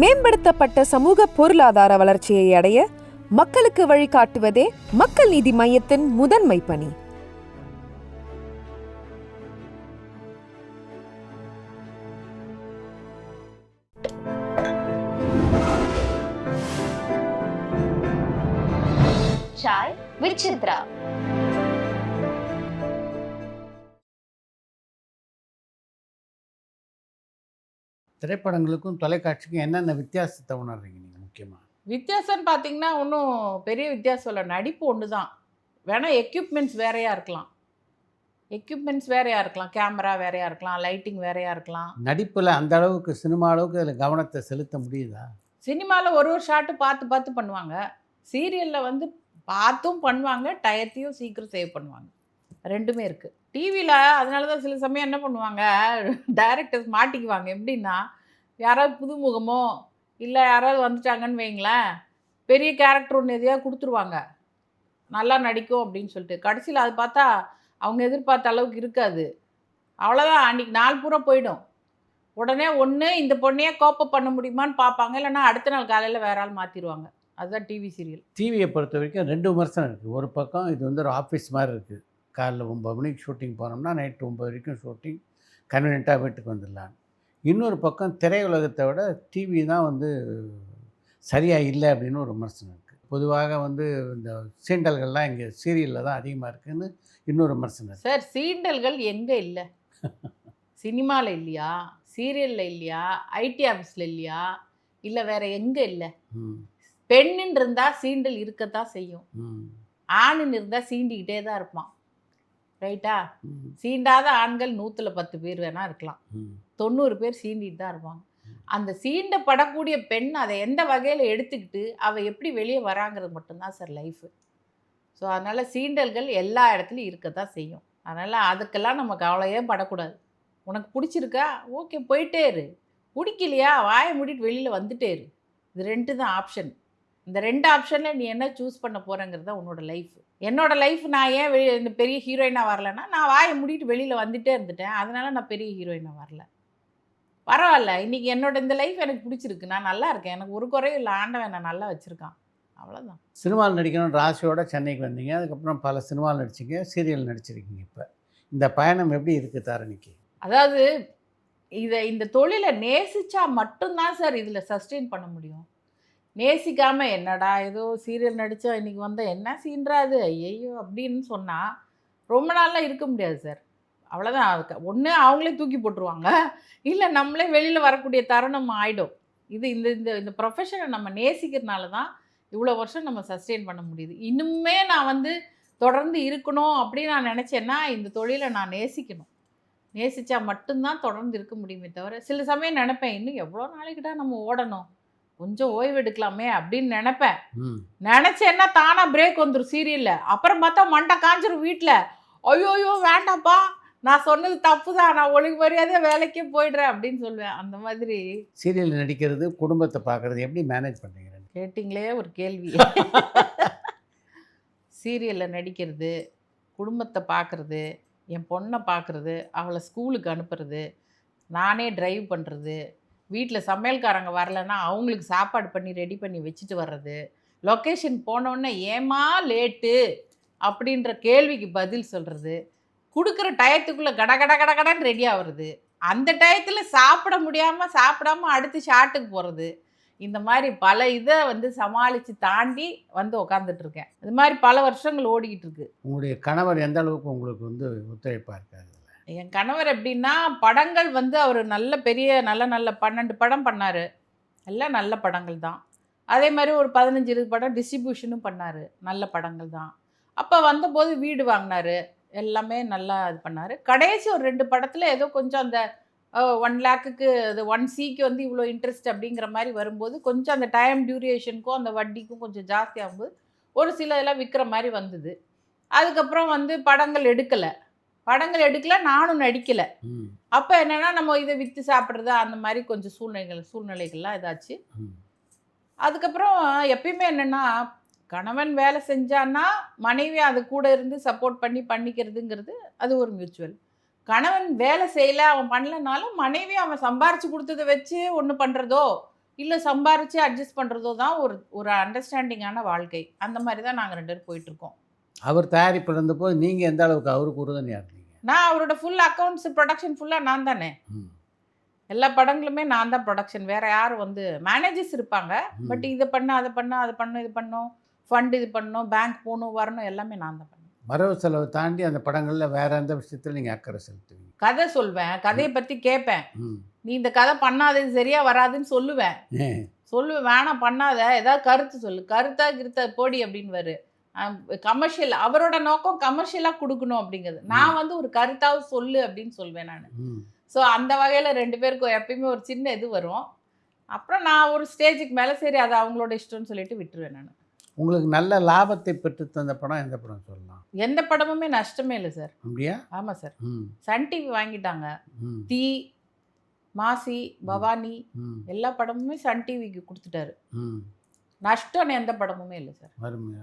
மேம்படுத்தப்பட்ட சமூக பொருளாதார வளர்ச்சியை அடைய மக்களுக்கு வழிகாட்டுவதே மக்கள் நீதி மையத்தின் முதன்மை பணி. சாய் with திரைப்படங்களுக்கும் தொலைக்காட்சிக்கும் என்னென்ன வித்தியாசத்தை உணர்றீங்க நீங்கள் முக்கியமாக வித்தியாசம்னு பார்த்தீங்கன்னா ஒன்றும் பெரிய வித்தியாசம் இல்லை. நடிப்பு ஒன்று தான் வேணால் எக்யூப்மெண்ட்ஸ் வேறையாக இருக்கலாம். எக்யூப்மெண்ட்ஸ் வேறையாக இருக்கலாம். கேமரா வேறையாக இருக்கலாம். லைட்டிங் வேறையாக இருக்கலாம். நடிப்பில் அந்த அளவுக்கு சினிமா அளவுக்கு அதில் கவனத்தை செலுத்த முடியுதா? சினிமாவில் ஒரு ஒரு ஷாட்டு பார்த்து பார்த்து பண்ணுவாங்க. சீரியலில் வந்து பார்த்தும் பண்ணுவாங்க. டயத்தையும் சீக்கிரம் சேவ் பண்ணுவாங்க. ரெண்டுமே இருக்குது டிவியில் அதனால தான் சில சமயம் என்ன பண்ணுவாங்க? டைரக்டர்ஸ் மாட்டிக்குவாங்க. எப்படின்னா யாராவது புதுமுகமோ இல்லை யாராவது வந்துட்டாங்கன்னு வைங்களேன் பெரிய கேரக்டர் ஒன்று எதையாவது கொடுத்துருவாங்க. நல்லா நடிக்கும் அப்படின்னு சொல்லிட்டு. கடைசியில் அது பார்த்தா அவங்க எதிர்பார்த்த அளவுக்கு இருக்காது. அவ்வளோதான் அன்றைக்கி நாள் பூரா போயிடும். உடனே ஒன்று இந்த பொண்ணையே கோப்ப பண்ண முடியுமான்னு பார்ப்பாங்க. இல்லைன்னா அடுத்த நாள் காலையில் வேற ஆள் மாற்றிடுவாங்க அதுதான் டிவி சீரியல் டிவியை பொறுத்த வரைக்கும் ரெண்டு விமர்சனம் இருக்குது ஒரு பக்கம் இது வந்து ஒரு ஆஃபீஸ் மாதிரி இருக்குது காலைல ஒம்பது மணிக்கு ஷூட்டிங் போனோம்னா நைட்டு ஒம்பது வரைக்கும் ஷூட்டிங் கன்வீனியண்ட்டாக வீட்டுக்கு வந்துடலாம். இன்னொரு பக்கம் திரையுலகத்தை விட டிவி தான் வந்து சரியாக இல்லை அப்படின்னு ஒரு விமர்சனம் இருக்குது பொதுவாக வந்து இந்த சீண்டல்கள்லாம் இங்கே சீரியலில் தான் அதிகமாக இருக்குதுன்னு இன்னொரு விமர்சனம் சார் சீண்டல்கள் எங்கே இல்லை? சினிமாவில் இல்லையா? சீரியலில் இல்லையா? ஐடி ஆஃபீஸில் இல்லையா? இல்லை வேற எங்கே இல்லை? ம். பெண்ணுன்னு இருந்தால் சீண்டல் இருக்கத்தான் செய்யும். ஆணுன்னு இருந்தால் சீண்டிக்கிட்டே தான் இருப்பான். ரைட்டா? சீண்டாத ஆண்கள் நூற்றில் பத்து பேர் வேணால் இருக்கலாம். தொண்ணூறு பேர் சீண்டிட்டு தான் இருப்பாங்க. அந்த சீண்டப்படக்கூடிய பெண் அதை எந்த வகையில் எடுத்துக்கிட்டு அவள் எப்படி வெளியே வராங்கிறது மட்டும்தான் சார் லைஃபு ஸோ அதனால் சீண்டல்கள் எல்லா இடத்துலையும் இருக்க தான் செய்யும். அதனால் அதுக்கெல்லாம் நம்ம கவலையே படக்கூடாது. உனக்கு பிடிச்சிருக்கா? ஓகே போயிட்டே இரு. பிடிக்கலையா? வாயை மூடிட்டு வெளியில் வந்துட்டே இரு. இது ரெண்டு தான் ஆப்ஷன் இந்த ரெண்டு ஆப்ஷனில் நீ என்ன சூஸ் பண்ண போகிறங்கிறது தான் உன்னோட லைஃப் என்னோட லைஃப் நான் ஏன் வெளியே இந்த பெரிய ஹீரோயினாக வரலன்னா நான் வாயை மூடிட்டு வெளியில் வந்துட்டே இருந்துட்டேன். அதனால நான் பெரிய ஹீரோயினாக வரல. பரவாயில்ல. இன்னைக்கு என்னோட இந்த லைஃப் எனக்கு பிடிச்சிருக்கு. நான் நல்லா இருக்கேன். எனக்கு ஒரு குறையும் இல்லை. ஆண்டவன் நான் நல்லா வச்சுருக்கான். அவ்வளோதான் சினிமாவில் நடிக்கணும்னு ஆசையோட சென்னைக்கு வந்தீங்க. அதுக்கப்புறம் பல சினிமாவில் நடிச்சிங்க. சீரியல் நடிச்சிருக்கீங்க இப்போ. இந்த பயணம் எப்படி இருக்குது தாரணிக்கு? அதாவது இதை இந்த தொழிலை நேசிச்சா மட்டும்தான் சார் இதில் சஸ்டெயின் பண்ண முடியும். நேசிக்காமல் என்னடா ஏதோ சீரியல் நடித்தோம் இன்றைக்கி வந்தால் என்ன சீன்றா அது ஐயையோ அப்படின்னு சொன்னால் ரொம்ப நாளெலாம் இருக்க முடியாது சார் அவ்வளோதான் ஒன்று அவங்களே தூக்கி போட்டுருவாங்க. இல்லை நம்மளே வெளியில் வரக்கூடிய தருணம் ஆகிடும் இது இந்த இந்த இந்த ப்ரொஃபஷனை நம்ம நேசிக்கிறதுனால தான் இவ்வளோ வருஷம் நம்ம சஸ்டெயின் பண்ண முடியுது. இன்னுமே நான் வந்து தொடர்ந்து இருக்கணும் அப்படின்னு நான் நினச்சேன்னா இந்த தொழிலை நான் நேசிக்கணும். நேசித்தா மட்டும்தான் தொடர்ந்து இருக்க முடியுமே தவிர சில சமயம் நினைப்பேன் இன்னும் எவ்வளோ நாளைக்குடா நம்ம ஓடணும்? கொஞ்சம் ஓய்வு எடுக்கலாமே அப்படின்னு நினைப்பேன். நினச்சேன்னா தானாக பிரேக் வந்துடும் சீரியலில் அப்புறம் பார்த்தா மண்டை காஞ்சிரும் வீட்டில் ஐயோயோ வேண்டாம்ப்பா. நான் சொன்னது தப்பு தான் நான் ஒழுங்கு மரியாதையாக வேலைக்கே போயிடுறேன் அப்படின்னு சொல்லுவேன். அந்த மாதிரி. சீரியல் நடிக்கிறது குடும்பத்தை பார்க்குறது எப்படி மேனேஜ் பண்ணுறீங்க கேட்டிங்களே ஒரு கேள்வி. சீரியலில் நடிக்கிறது குடும்பத்தை பார்க்குறது என் பொண்ணை பார்க்குறது அவளை ஸ்கூலுக்கு அனுப்புறது நானே டிரைவ் பண்ணுறது வீட்டில் சமையல்காரங்க வரலன்னா அவங்களுக்கு சாப்பாடு பண்ணி ரெடி பண்ணி வச்சுட்டு வர்றது. லொக்கேஷன் போனோடனே ஏமா லேட்டு? அப்படின்ற கேள்விக்கு பதில் சொல்கிறது கொடுக்குற டயத்துக்குள்ளே கட கட கட கடன்னு ரெடி ஆகிறது அந்த டயத்தில் சாப்பிட முடியாமல் சாப்பிடாம அடுத்து ஷாட்டுக்கு போகிறது இந்த மாதிரி பல இதை வந்து சமாளித்து தாண்டி வந்து உக்காந்துட்ருக்கேன் இது மாதிரி பல வருஷங்கள் ஓடிக்கிட்டு இருக்கு. உங்களுடைய கணவர் எந்த அளவுக்கு உங்களுக்கு வந்து ஒத்துழைப்பாக இருக்காரு? என் கணவர் எப்படின்னா படங்கள் வந்து அவர் நல்ல பெரிய நல்ல நல்ல பன்னெண்டு படம் பண்ணார். எல்லாம் நல்ல படங்கள் தான். அதே மாதிரி ஒரு பதினஞ்சு இருபது படம் டிஸ்ட்ரிபியூஷனும் பண்ணார். நல்ல படங்கள் தான். அப்போ வந்தபோது வீடு வாங்கினார். எல்லாமே நல்லா இது பண்ணார். கடைசி ஒரு ரெண்டு படத்தில் ஏதோ கொஞ்சம் அந்த ஒன் லேக்குக்கு அது ஒன் சிக்கு வந்து இவ்வளோ இன்ட்ரெஸ்ட் அப்படிங்கிற மாதிரி வரும்போது கொஞ்சம் அந்த டைம் டியூரேஷனுக்கும் அந்த வட்டிக்கும் கொஞ்சம் ஜாஸ்தியாகும்போது ஒரு சில இதெல்லாம் விற்கிற மாதிரி வந்தது. அதுக்கப்புறம் வந்து படங்கள் எடுக்கலை. படங்கள் எடுக்கல நானும் நடிக்கலை அப்போ என்னன்னா நம்ம இதை விற்று சாப்பிட்றது அந்த மாதிரி கொஞ்சம் சூழ்நிலைகள் சூழ்நிலைகள்லாம் இதாச்சு. அதுக்கப்புறம் எப்பயுமே என்னென்னா கணவன் வேலை செஞ்சான்னா மனைவி அது கூட இருந்து சப்போர்ட் பண்ணி பண்ணிக்கிறதுங்கிறது அது ஒரு மியூச்சுவல் கணவன் வேலை செய்யல அவன் பண்ணலனாலும் மனைவி அவன் சம்பாரிச்சு கொடுத்ததை வச்சு ஒன்று பண்ணுறதோ இல்லை சம்பாரித்து அட்ஜஸ்ட் பண்ணுறதோ தான் ஒரு ஒரு அண்டர்ஸ்டாண்டிங்கான வாழ்க்கை. அந்த மாதிரி தான் நாங்கள் ரெண்டு பேரும் போயிட்டுருக்கோம் அவர் தயாரிப்பு இருந்தபோது நீங்கள் எந்த அளவுக்கு அவருக்கு உறுதுணையாக இருந்தீங்க? நான் அவரோட ஃபுல் அக்கௌண்ட்ஸ் ப்ரொடக்ஷன் ஃபுல்லாக நான் தானே. எல்லா படங்களுமே நான் தான் ப்ரொடக்ஷன் வேற யாரும் வந்து மேனேஜர்ஸ் இருப்பாங்க. பட் இதை பண்ண அதை பண்ண அதை பண்ணும் இது பண்ணும் ஃபண்ட் இது பண்ணணும் பேங்க் போகணும் வரணும் எல்லாமே நான் தான் வரவு செலவு தாண்டி அந்த படங்களில் வேற எந்த விஷயத்தில் நீங்கள் அக்கறை செலுத்துவீங்க? கதை சொல்வேன் கதையை பற்றி கேட்பேன். நீ இந்த கதை பண்ணாதது சரியா வராதுன்னு சொல்லுவேன். சொல்லுவேன் வேணாம் பண்ணாத. ஏதாவது கருத்து சொல்லு. கருத்தா கிருத்த போடி அப்படின்னு கமர்ஷியல் அவரோட நோக்கம் கமர்ஷியலாக கொடுக்கணும் அப்படிங்கிறது. நான் வந்து ஒரு கருத்தாவது சொல்லு அப்படின்னு சொல்வேன் நான். ஸோ அந்த வகையில் ரெண்டு பேருக்கும் எப்பயுமே ஒரு சின்ன இது வரும். அப்புறம் நான் ஒரு ஸ்டேஜுக்கு மேலே சரி அது அவங்களோட இஷ்டம்னு சொல்லிட்டு விட்டுருவேன் நான். உங்களுக்கு நல்ல லாபத்தை பெற்று தந்த படம் எந்த படம் சொல்லலாம்? எந்த படமுமே நஷ்டமே இல்லை சார். அப்படியா? ஆமாம் சார். சன் டிவி வாங்கிட்டாங்க. தீ மாசி பவானி எல்லா படமுமே சன் டிவிக்கு கொடுத்துட்டாரு. ம். நஷ்டம்னு எந்த படமுமே இல்லை சார். அருமை.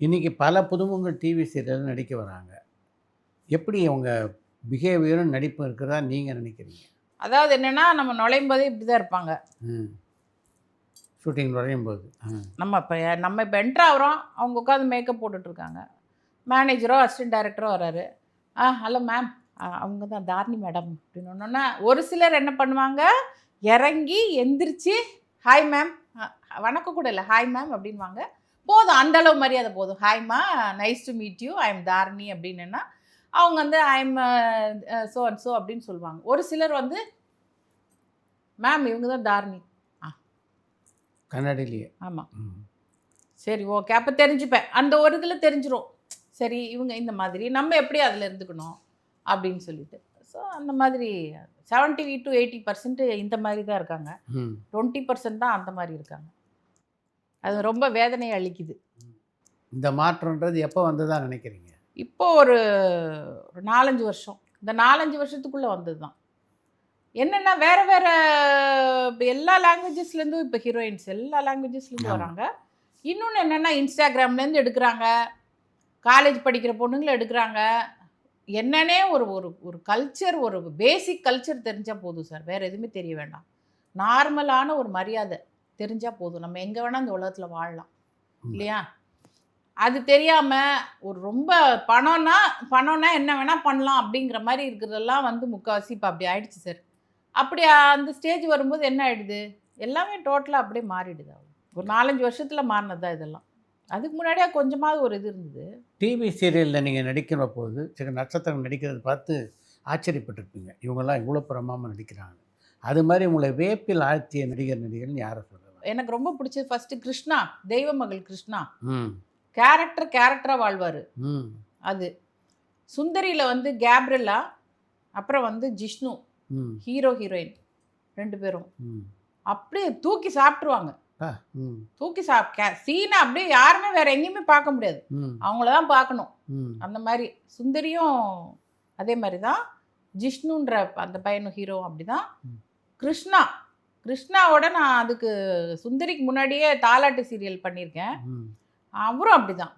அருமை இன்னைக்கு பல புதுமுகங்கள் டிவி சீரியல் நடிக்க வராங்க. எப்படி அவங்க பிஹேவியரும் நடிப்பும் இருக்கிறதா நீங்கள் நினைக்கிறீங்க? அதாவது என்னன்னா நம்ம நுழையும் போதே இப்படி தான் இருப்பாங்க. ம். ஷூட்டிங் நுழையும் போது நம்ம இப்போ நம்ம இப்போ என்ட்ரு ஆகிறோம் அவங்க உட்காந்து மேக்கப் போட்டுட்ருக்காங்க மேனேஜரோ அசிஸ்டன்ட் டைரக்டரோ வராரு ஆ ஹலோ மேம் அவங்க தான் தாரணி மேடம் அப்படின்னு ஒன்னொன்னா ஒரு சிலர் என்ன பண்ணுவாங்க? இறங்கி எந்திரிச்சு ஹாய் மேம் வணக்கம் கூட இல்லை. ஹாய் மேம் அப்படின்வாங்க போதும் அந்த அளவு மரியாதை போதும். ஹாய்மா nice to meet you I am Dharani அப்படின்னா அவங்க வந்து I am so and so அப்படின்னு சொல்லுவாங்க. ஒரு சிலர் வந்து மேம் இவங்க தான் தாரணி கண்ணாடியிலேயே. ஆமாம் ம். சரி ஓகே அப்போ தெரிஞ்சுப்பேன். அந்த ஒரு இதில் தெரிஞ்சிரும். சரி இவங்க இந்த மாதிரி நம்ம எப்படி அதில் இருந்துக்கணும் அப்படின்னு சொல்லிட்டு. ஸோ அந்த மாதிரி செவன்ட்டி டு எயிட்டி பர்சன்ட் இந்த மாதிரி தான் இருக்காங்க. டுவெண்ட்டி பர்சன்ட் தான் அந்த மாதிரி இருக்காங்க. அது ரொம்ப வேதனையை அளிக்குது. இந்த மாற்றம்ன்றது எப்போ வந்ததா நினைக்கிறீங்க? இப்போ ஒரு ஒரு நாலஞ்சு வருஷம். இந்த நாலஞ்சு வருஷத்துக்குள்ளே வந்தது தான் என்னென்னா வேறு வேறு எல்லா லாங்குவேஜஸ்லேருந்தும் இப்போ ஹீரோயின்ஸ் எல்லா லாங்குவேஜஸ்லேருந்து. வராங்க. இன்னொன்று என்னென்னா இன்ஸ்டாகிராம்லேருந்து எடுக்கிறாங்க. காலேஜ் படிக்கிற பொண்ணுங்களை எடுக்கிறாங்க. என்னன்னே ஒரு ஒரு ஒரு கல்ச்சர் ஒரு பேசிக் கல்ச்சர் தெரிஞ்சால் போதும் சார். வேறு எதுவுமே தெரிய வேண்டாம். நார்மலான ஒரு மரியாதை. தெரிஞ்சால் போதும். நம்ம எங்கே வேணால் இந்த உலகத்தில் வாழலாம். இல்லையா? அது தெரியாமல் ஒரு ரொம்ப பணம்னா பணம்னா என்ன வேணால் பண்ணலாம் அப்படிங்கிற மாதிரி இருக்கிறதெல்லாம் வந்து முக்கால்வாசி இப்போ அப்படி ஆயிடுச்சு சார். அப்படி அந்த ஸ்டேஜ் வரும்போது என்ன ஆயிடுது? எல்லாமே டோட்டலாக அப்படியே மாறிடுது. ஒரு நாலஞ்சு வருஷத்தில் மாறினது தான் இதெல்லாம். அதுக்கு முன்னாடியே கொஞ்சமாவது ஒரு இது இருந்தது. டிவி சீரியலில் நீங்கள் நடிக்கிற போது சில நட்சத்திரம் நடிக்கிறத பார்த்து ஆச்சரியப்பட்டிருப்பீங்க. இவங்கெல்லாம் இவ்வளோ பிரமாமல் நடிக்கிறாங்க. அது மாதிரி உங்களை வேப்பில் ஆழ்த்திய நடிகர் நடிகர்னு யாரை சொல்லலாம் எனக்கு ரொம்ப பிடிச்சது ஃபஸ்ட்டு கிருஷ்ணா தெய்வ மகள் கிருஷ்ணா. ம். கேரக்டர் கேரக்டராக வாழ்வார். ம். அது. சுந்தரியில் வந்து கேப்ரில்லா அப்புறம் வந்து ஜிஷ்ணு ஹீரோ ஹீரோயின் ரெண்டு பேரும். ம். அப்படியே தூக்கி சாப்பிட்ருவாங்க தூக்கி சாப் கே சீனை அப்படியே யாருமே வேற எங்கேயுமே பார்க்க முடியாது. அவங்கள தான் பார்க்கணும். அந்த மாதிரி. சுந்தரியும் அதே மாதிரி தான். ஜிஷ்ணுன்ற அந்த பையனும் ஹீரோ அப்படி தான் ம். கிருஷ்ணா கிருஷ்ணாவோட நான் அதுக்கு சுந்தரிக்கு முன்னாடியே தாலாட்டு சீரியல் பண்ணியிருக்கேன். அவரும் அப்படி தான்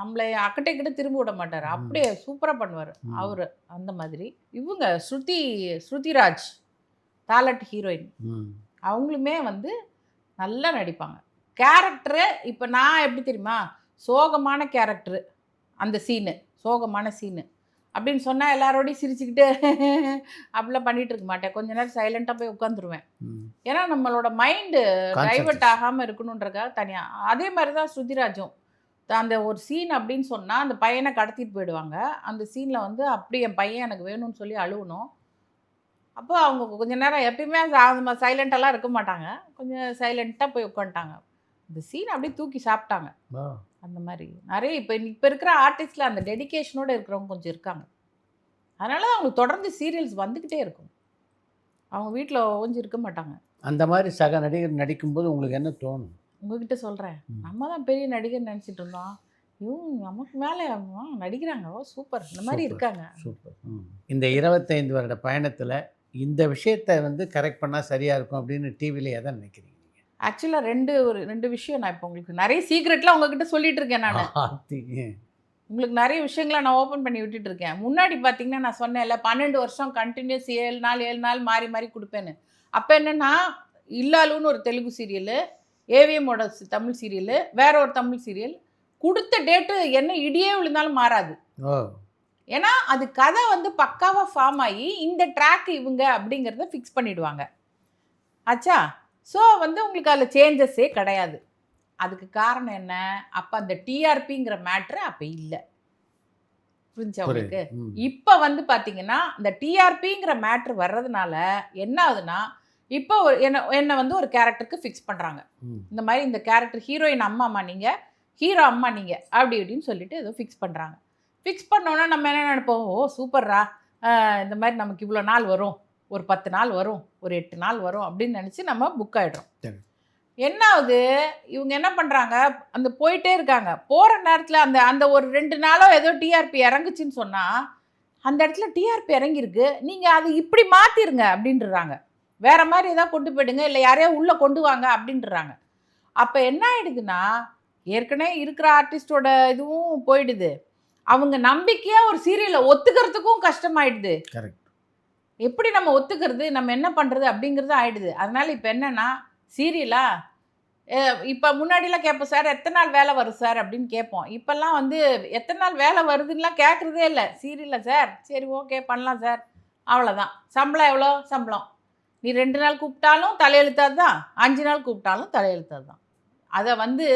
நம்மளை அக்கட்டை கிட்ட திரும்ப விட மாட்டார். அப்படியே சூப்பராக பண்ணுவார். அவர் அந்த மாதிரி. இவங்க ஸ்ருதி ஸ்ருதிராஜ் தாலாட்டு ஹீரோயின். அவங்களுமே வந்து நல்லா நடிப்பாங்க. கேரக்டரு இப்போ நான் எப்படி தெரியுமா? சோகமான கேரக்டரு அந்த சீனு. சோகமான சீனு. அப்படின்னு சொன்னால் எல்லாரோடையும் சிரிச்சுக்கிட்டு அப்படிலாம் பண்ணிட்டு இருக்க மாட்டேன். கொஞ்ச நேரம் சைலண்ட்டாக போய் உட்காந்துருவேன் ஏன்னா நம்மளோட மைண்டு டைவர்ட். ஆகாமல் இருக்கணுன்றக்காக தனியாக அதே மாதிரி தான் ஸ்ருதிராஜும் அந்த ஒரு சீன் அப்படின்னு சொன்னால் அந்த பையனை கடத்திட்டு போயிடுவாங்க. அந்த சீனில் வந்து அப்படி என் பையன் எனக்கு வேணும்னு சொல்லி அழுவணும். அப்போ அவங்க கொஞ்ச நேரம் எப்பயுமே சைலண்ட்டெல்லாம் இருக்க மாட்டாங்க. கொஞ்சம் சைலண்ட்டாக போய் உட்காந்துட்டாங்க. இந்த சீன் அப்படியே தூக்கி சாப்பிட்டாங்க. அந்த மாதிரி. நிறைய இப்போ இப்போ இருக்கிற ஆர்டிஸ்டில் அந்த டெடிகேஷனோடு இருக்கிறவங்க கொஞ்சம் இருக்காங்க. அதனால தான் அவங்களுக்கு தொடர்ந்து சீரியல்ஸ் வந்துக்கிட்டே இருக்கும். அவங்க வீட்டில் ஓஞ்சி இருக்க மாட்டாங்க. அந்த மாதிரி சக நடிகர் நடிக்கும்போது உங்களுக்கு என்ன தோணும்? உங்ககிட்ட சொல்கிறேன். நம்ம தான் பெரிய நடிகர் நினச்சிட்டு இருந்தோம். இவங்க நமக்கு மேலே நடிக்கிறாங்க. Oh super. இந்த மாதிரி. இருக்காங்க. சூப்பர். இந்த இருபத்தைந்து வருட பயணத்தில் இந்த விஷயத்தை வந்து கரெக்ட் பண்ணால் சரியாக இருக்கும் அப்படின்னு டிவியில் எதை நினைக்கிறீங்க? ஆக்சுவலாக ரெண்டு ஒரு ரெண்டு விஷயம் நான் இப்போ உங்களுக்கு நிறைய சீக்ரெட்லாம் உங்ககிட்ட சொல்லிட்டு இருக்கேன் நான். உங்களுக்கு நிறைய விஷயங்களை நான் ஓப்பன் பண்ணி விட்டுட்டு இருக்கேன் முன்னாடி பார்த்தீங்கன்னா நான் சொன்னேன்ல பன்னெண்டு வருஷம் கண்டினியூஸ் ஏழு நாள் ஏழு நாள் மாறி மாறி கொடுப்பேன்னு. அப்போ என்னென்னா இல்லாலுன்னு ஒரு தெலுங்கு சீரியலு ஏவிஎம்மோட தமிழ் சீரியலு வேற ஒரு தமிழ் சீரியல் கொடுத்த டேட்டு என்ன இடியே விழுந்தாலும் மாறாது. ஏன்னா அது கதை வந்து பக்காவாக ஃபார்ம் ஆகி இந்த ட்ராக் இவங்க அப்படிங்கிறத ஃபிக்ஸ் பண்ணிடுவாங்க. ஆச்சா? ஸோ வந்து உங்களுக்கு அதில் சேஞ்சஸே கிடையாது. அதுக்கு காரணம் என்ன? அப்போ அந்த டிஆர்பிங்கிற மேட்ரு அப்போ இல்லை. புரிஞ்சா உங்களுக்கு. இப்போ வந்து பார்த்தீங்கன்னா இந்த டிஆர்பிங்கிற மேட்ரு வர்றதுனால என்ன ஆகுதுன்னா இப்போ ஒரு என்ன என்னை வந்து ஒரு கேரக்டருக்கு ஃபிக்ஸ் பண்ணுறாங்க. இந்த மாதிரி இந்த கேரக்டர் ஹீரோயின் அம்மாம்மா நீங்கள் ஹீரோ அம்மா நீங்கள் அப்படி இப்படின்னு சொல்லிட்டு ஏதோ ஃபிக்ஸ் பண்ணுறாங்க ஃபிக்ஸ் பண்ணோன்னா நம்ம என்ன நினைப்போம்? ஓ சூப்பர்ரா இந்த மாதிரி நமக்கு இவ்வளோ நாள் வரும். ஒரு பத்து நாள் வரும் ஒரு எட்டு நாள் வரும் அப்படின்னு நினச்சி நம்ம புக் ஆகிடுறோம். என்ன ஆகுது இவங்க என்ன பண்ணுறாங்க அந்த போயிட்டே இருக்காங்க. போகிற நேரத்தில் அந்த அந்த ஒரு ரெண்டு நாளோ ஏதோ டிஆர்பி இறங்குச்சின்னு சொன்னால் அந்த இடத்துல டிஆர்பி இறங்கியிருக்கு. நீங்கள் அதை இப்படி மாற்றிருங்க அப்படின்றாங்க. வேற மாதிரி ஏதாவது கொண்டு போயிடுங்க இல்லை யாரையா உள்ளே கொண்டு வாங்க அப்படின்றாங்க. அப்போ என்ன ஆயிடுதுன்னா ஏற்கனவே இருக்கிற ஆர்டிஸ்டோட இதுவும் போயிடுது. அவங்க நம்பிக்கையாக ஒரு சீரியலை ஒத்துக்கிறதுக்கும் கஷ்டமாயிடுது. கரெக்ட் எப்படி நம்ம ஒத்துக்கிறது? நம்ம என்ன பண்ணுறது அப்படிங்கிறது ஆகிடுது அதனால் இப்போ என்னன்னா சீரியலா இப்போ முன்னாடிலாம் கேட்போம் சார் எத்தனை நாள் வேலை வரும் சார்? அப்படின்னு கேட்போம் இப்போல்லாம் வந்து எத்தனை நாள் வேலை வருதுன்னெலாம் கேட்குறதே இல்லை. சீரியலில் சார். சரி ஓகே பண்ணலாம் சார். அவ்வளோதான் சம்பளம் எவ்வளோ? சம்பளம். நீ ரெண்டு நாள் கூப்பிட்டாலும் தலையெழுத்தாது தான். அஞ்சு நாள் கூப்பிட்டாலும் தலையெழுத்தாது தான். அதை வந்து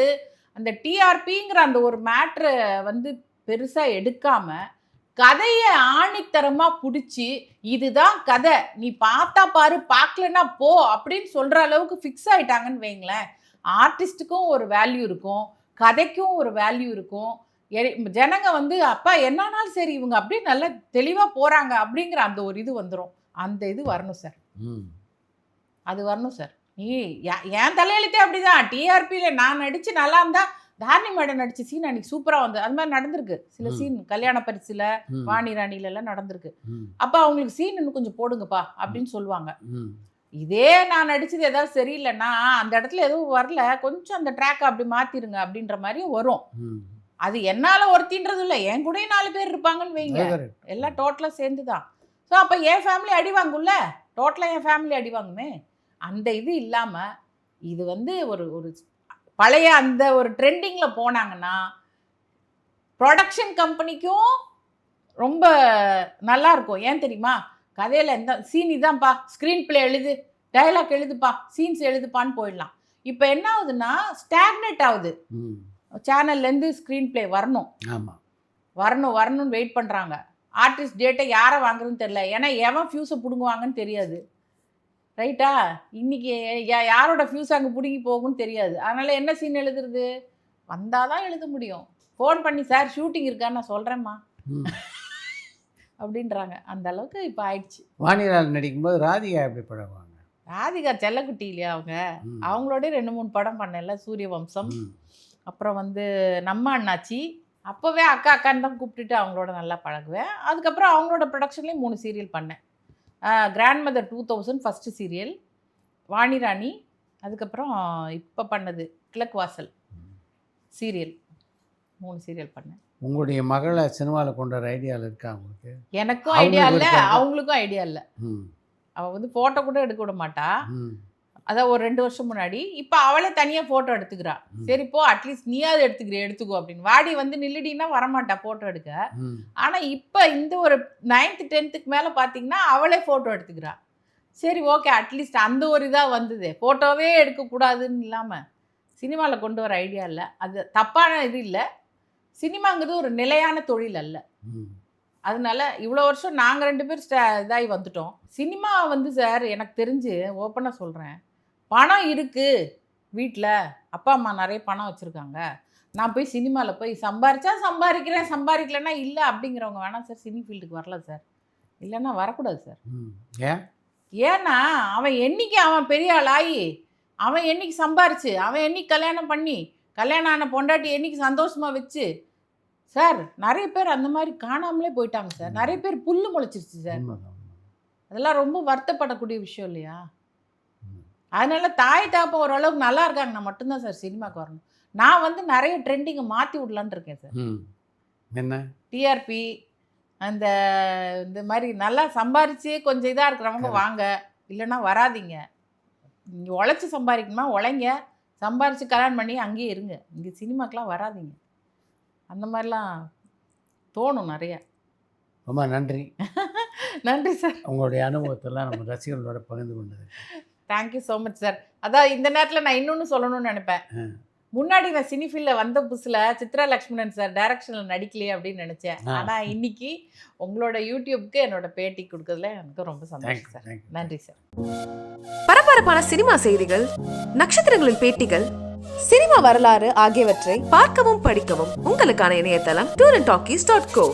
அந்த டிஆர்பிங்கிற அந்த ஒரு மேட்ரை வந்து பெருசாக எடுக்காமல் கதையை ஆணித்தரமாக பிடிச்சி இதுதான் கதை. நீ பார்த்தா பாரு பார்க்கலன்னா போ அப்படின்னு சொல்கிற அளவுக்கு ஃபிக்ஸ் ஆயிட்டாங்கன்னு வைங்களேன். ஆர்டிஸ்ட்டுக்கும் ஒரு வேல்யூ இருக்கும். கதைக்கும் ஒரு வேல்யூ இருக்கும். ஜனங்க வந்து அப்பா என்னன்னாலும் சரி இவங்க அப்படியே நல்லா தெளிவாக போகிறாங்க அப்படிங்கிற அந்த ஒரு இது வந்துடும் அந்த இது வரணும் சார். அது வரணும் சார். நீ என் தலையெழுத்தே அப்படிதான். டிஆர்பியில் நான் நடித்து நல்லா இருந்தா தாரணி மேடம் நடிச்ச சீன் அன்னைக்கு சூப்பராக வந்து அது மாதிரி நடந்திருக்கு. சில. சீன் கல்யாண பரிசில். வாணி ராணில எல்லாம் நடந்திருக்கு. அப்போ அவங்களுக்கு சீன் இன்னும் கொஞ்சம் போடுங்கப்பா அப்படின்னு சொல்லுவாங்க. இதே நான் நடிச்சது ஏதாவது சரியில்லைன்னா அந்த இடத்துல எதுவும் வரல கொஞ்சம் அந்த ட்ராக் அப்படி மாத்திருங்க அப்படின்ற மாதிரி வரும். அது என்னால ஒருத்தின்றது இல்லை. என் கூடயும் நாலு பேர் இருப்பாங்கன்னு வைங்க. எல்லாம் டோட்டலாக சேர்ந்து தான் ஸோ அப்போ என் ஃபேமிலி அடி வாங்கும்ல? டோட்டலாக என் ஃபேமிலி அடி வாங்குமே. அந்த இது இல்லாமல் இது வந்து ஒரு ஒரு பழைய அந்த ஒரு ட்ரெண்டிங்கில் போனாங்கன்னா ப்ரொடக்ஷன் கம்பெனிக்கும் ரொம்ப நல்லா இருக்கும். ஏன் தெரியுமா? கதையில் எந்த சீன் இதான்ப்பா. ஸ்க்ரீன் ப்ளே எழுது டயலாக் எழுதுப்பா சீன்ஸ் எழுதுப்பான்னு போயிடலாம். இப்போ என்ன ஆகுதுன்னா ஸ்டாக்னேட் ஆகுது. சேனல்லேருந்து ஸ்க்ரீன் ப்ளே வரணும். ஆமாம் வரணும் வரணும்னு வெயிட் பண்ணுறாங்க ஆர்டிஸ்ட் டேட்டை யாரை வாங்குறதுன்னு தெரியல. ஏன்னா எவன் ஃபியூஸை பிடுங்குவாங்கன்னு தெரியாது. ரைட்டா? இன்னைக்கு யா- யாரோட ஃபியூஸ் அங்கே பிடுங்கி போகும்னு தெரியாது. அதனால் என்ன சீன் எழுதுறது? வந்தால் தான் எழுத முடியும். ஃபோன் பண்ணி சார் ஷூட்டிங் இருக்கான்னு நான் சொல்கிறேம்மா அப்படின்றாங்க. அந்த அளவுக்கு இப்போ ஆயிடுச்சு. வாணிலால் நடிக்கும்போது ராதிகா எப்படி பழகுவாங்க ராதிகா செல்லக்குட்டி இல்லையா அவங்க. அவங்களோட ரெண்டு மூணு படம் பண்ணல சூரிய வம்சம் அப்புறம் வந்து நம்ம அண்ணாச்சி. அப்போவே அக்கா அக்கான்னு தான் கூப்பிட்டுட்டு அவங்களோட நல்லா பழகுவேன். அதுக்கப்புறம் அவங்களோட ப்ரொடக்ஷன்லேயும் மூணு சீரியல் பண்ணேன். Grand mother two thousand first serial Vani Rani அதுக்கப்புறம் இப்போ பண்ணது கிழக்கு வாசல் சீரியல் மூணு சீரியல் பண்ணேன். உங்களுடைய மகளை சினிமாவில் கொண்டு வர ஐடியாவில் இருக்கா உங்களுக்கு? எனக்கும் அவங்களுக்கு ஐடியா இல்லை. அவங்களுக்கும் ஐடியா இல்லை. அவள் வந்து ஃபோட்டோ கூட எடுக்க விட மாட்டா. அதான் ஒரு ரெண்டு வருஷம் முன்னாடி இப்போ அவளே தனியாக ஃபோட்டோ எடுத்துக்கிறா. சரி போ அட்லீஸ்ட் நீயாவது எடுத்துக்கிற எடுத்துக்கோ அப்படின்னு. வாடி வந்து நில்லுடின்னா வரமாட்டா ஃபோட்டோ எடுக்க. ஆனால் இப்போ இந்த ஒரு நைன்த்து டென்த்துக்கு மேலே பார்த்தீங்கன்னா அவளே ஃபோட்டோ எடுத்துக்கிறா. சரி ஓகே அட்லீஸ்ட் அந்த ஒரு இதாக வந்தது. ஃபோட்டோவே எடுக்கக்கூடாதுன்னு இல்லாமல் சினிமாவில் கொண்டு வர ஐடியா இல்லை. அது தப்பான இது இல்லை. சினிமாங்கிறது ஒரு நிலையான தொழில் அல்ல. அதனால இவ்வளோ வருஷம் நாங்கள் ரெண்டு பேர் ஸ்டா இதாகி வந்துட்டோம். சினிமா வந்து சார் எனக்கு தெரிஞ்சு ஓப்பனாக சொல்கிறேன் பணம் இருக்குது வீட்டில் அப்பா அம்மா நிறைய பணம் வச்சுருக்காங்க. நான் போய் சினிமாவில் போய் சம்பாரிச்சா சம்பாதிக்கிறேன் சம்பாதிக்கலன்னா இல்லை அப்படிங்கிறவங்க வேணாம் சார் சினி ஃபீல்டுக்கு வரல சார். இல்லைன்னா வரக்கூடாது சார். ஏன்? ஏன்னா அவன் என்னைக்கு அவன் பெரிய ஆள் ஆகி அவன் என்னைக்கு சம்பாரிச்சு அவன் என்னைக்கு கல்யாணம் பண்ணி கல்யாணம் ஆன பொண்டாட்டி என்னைக்கு சந்தோஷமா வச்சு சார் நிறைய பேர் அந்த மாதிரி காணாமலே போயிட்டாங்க சார். நிறைய பேர் புல்லு முளைச்சிருச்சு சார். அதெல்லாம் ரொம்ப வருத்தப்படக்கூடிய விஷயம் இல்லையா. அதனால தாய் தாப்பா ஓரளவுக்கு நல்லா இருக்காங்கன்னா மட்டும்தான் சார் சினிமாக்கு வரணும். நான் வந்து நிறைய ட்ரெண்டிங்கை மாற்றி விடலான்னு இருக்கேன் சார். என்ன? டிஆர்பி அந்த இந்த மாதிரி நல்லா சம்பாரிச்சு கொஞ்சம் இதாக இருக்கிறவங்க. வாங்க. இல்லைன்னா வராதீங்க. இங்கே உழைச்சி சம்பாதிக்கணுமா? உழைங்க. சம்பாரித்து கல்யாணம் பண்ணி அங்கேயே இருங்க. இங்கே சினிமாக்கெலாம் வராதீங்க. அந்த மாதிரிலாம் தோணும் நிறைய. ரொம்ப நன்றி. நன்றி சார். உங்களுடைய அனுபவத்தெல்லாம் நம்ம ரசிகர்களோட பகிர்ந்து கொண்டது தேங்க்யூ ஸோ மச் சார் அதான் இந்த நேரத்தில் நான் இன்னொன்று சொல்லணும்னு நினைப்பேன். முன்னாடி நான் சினிஃபீல்டில் வந்த புதுசில் சித்ரா லக்ஷ்மணன் சார் டைரக்ஷனில் நடிக்கலையே அப்படின்னு நினச்சேன். ஆனால் இன்னைக்கு உங்களோட யூடியூப்க்கு என்னோட பேட்டி கொடுக்கறதுல எனக்கு ரொம்ப சந்தோஷம் சார் நன்றி சார் பரபரப்பான சினிமா செய்திகள் நட்சத்திரங்களின் பேட்டிகள் சினிமா வரலாறு ஆகியவற்றை பார்க்கவும் படிக்கவும் உங்களுக்கான இணையதளம் tour and talkies dot co